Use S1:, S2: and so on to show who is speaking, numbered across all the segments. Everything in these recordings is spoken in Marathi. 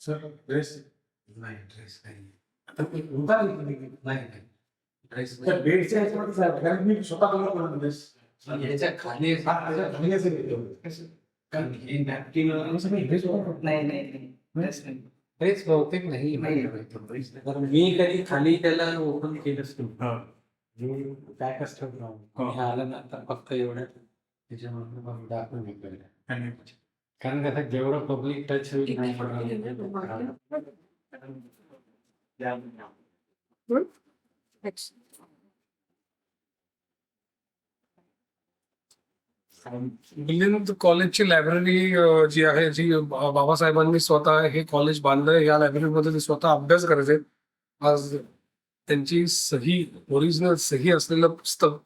S1: सर ड्रेस नाही ड्रेस नाही आता ते उतार नाही नाही ड्रेस तर बेडच्या ह्याच्यामध्ये साहेब कारण मी स्वतः ड्रेस
S2: याच्या खाली
S1: त्याच्याखाली असेल ते. कारण हे नॅपकिन सगळे ड्रेस
S2: नाही नाही
S3: बहुतेक नाही
S2: नाही.
S3: नाही
S2: कारण मी कधी खाली त्याला ओपन केलंच नाही
S3: पॅकच आलं ना आता फक्त एवढं त्याच्यामध्ये मग दाखवून घेतलं कारण कसं जेवढं पब्लिक टच होईल नाही
S4: कॉलेजची लायब्ररी जी आहे जी बाबासाहेबांनी स्वतः हे कॉलेज बांधलंय या लायब्ररीमध्ये ते स्वतः अभ्यास करायचे. आज त्यांची सही ओरिजिनल सही असलेलं पुस्तक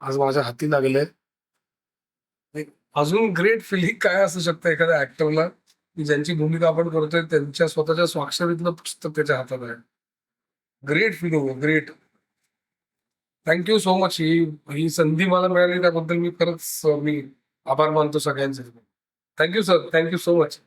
S4: आज माझ्या हाती लागलंय. अजून ग्रेट फिलिंग काय असू शकतं एखाद्या ऍक्टरला की ज्यांची भूमिका आपण करतोय त्यांच्या स्वतःच्या स्वाक्षरीतलं पुस्तक त्याच्या हातात आहे. ग्रेट फिलिंग आहे great thank you so much ही ही संधी मला मिळाली त्याबद्दल मी खरंच मी आभार मानतो सगळ्यांचे. Thank you sir thank you so much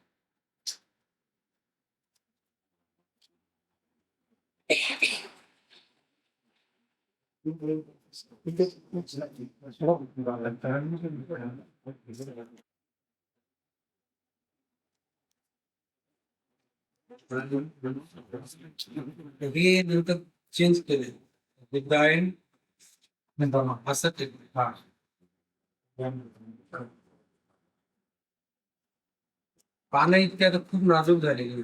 S2: हे नंतर चेंज केले विथ असं पानं इतक्या आता खूप नाजूक झालेली